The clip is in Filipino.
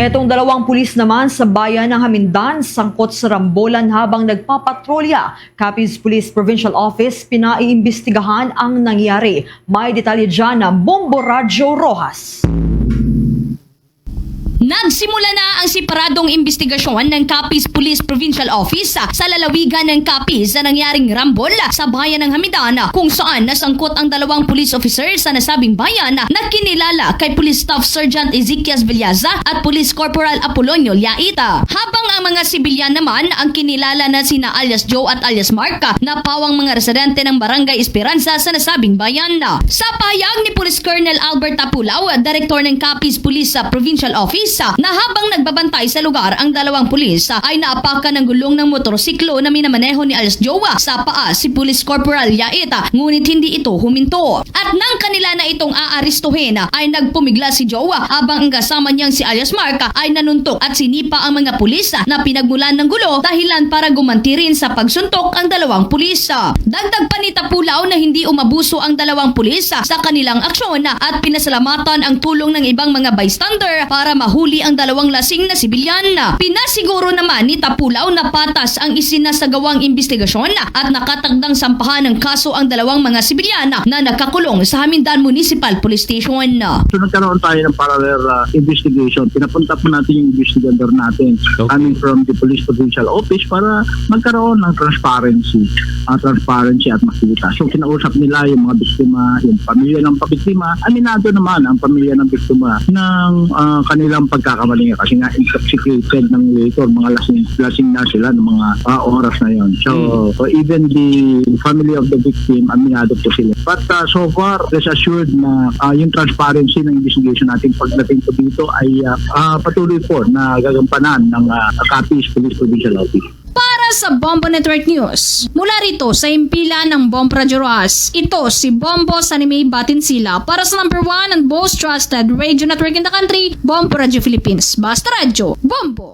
Etong dalawang pulis naman sa bayan ng Hamindan sangkot sa rambolan habang nagpapatrolya. Capiz Police Provincial Office pinaiimbestigahan ang nangyari. May detalye dyan na Bombo Radyo Rojas. Nagsimula na ang separadong investigasyon ng Capiz Police Provincial Office sa lalawigan ng Capiz na nangyaring rambol sa bayan ng Hamidan ah, kung saan nasangkot ang dalawang police officers sa nasabing bayan na kinilala kay Police Staff Sergeant Ezekias Villaza at Police Corporal Apolonio Liaita. Habang ang mga sibilyan naman ang kinilala na sina alias Joe at alias Mark na pawang mga residente ng Barangay Esperanza sa nasabing bayan. Sa payag ni Police Colonel Albert Apulaw, Director ng Capiz Police Provincial Office, ah, na habang nagbabantay sa lugar ang dalawang pulis ah, ay naapakan ng gulong ng motorsiklo na minamaneho ni alias Jowa sa paa si Police Corporal Yaita ngunit hindi ito huminto. At nang kanila na itong aaristuhin ah, ay nagpumigla si Jowa habang ang kasama niyang si alias Mark ah, ay nanuntok at sinipa ang mga pulis na pinagmulan ng gulo dahilan para gumanti rin sa pagsuntok ang dalawang pulis. Dagdag pa ni Tapulaw na hindi umabuso ang dalawang pulis sa kanilang aksyon at pinasalamatan ang tulong ng ibang mga bystander para mahuli ang dalawang lasing na sibilyan. Pinasiguro naman ni Tapulaw na patas ang isinasagawang investigasyon at nakatagdang sampahan ng kaso ang dalawang mga sibilyan na nakakulong sa Hamindan Municipal Police Station. So nagkaroon tayo ng parallel uh, investigation. Pinapunta po natin yung investigator natin coming from the Police Provincial Office para magkaroon ng transparency, uh, transparency at makita. So kinausap nila yung mga biktima, yung pamilya ng pabiktima. Aminado naman ang pamilya ng biktima ng uh, kanilang pagkakamali kasi nga intoxicated ng relator, mga lasing, lasing na sila ng mga uh, oras na yon. So, so even the family of the victim, aminado po sila. But uh, so far, rest assured na uh, yung transparency ng investigation natin pagdating po dito ay uh, uh, patuloy po na gagampanan ng uh, Capiz Police Provincial Office. Sa Bombo Network News, mula rito sa impila ng Bomb Radio Rojas, ito si Bombo Sanime Batinsila para sa number one and most trusted radio network in the country, Bombo Radio Philippines. Basta Radio, Bombo!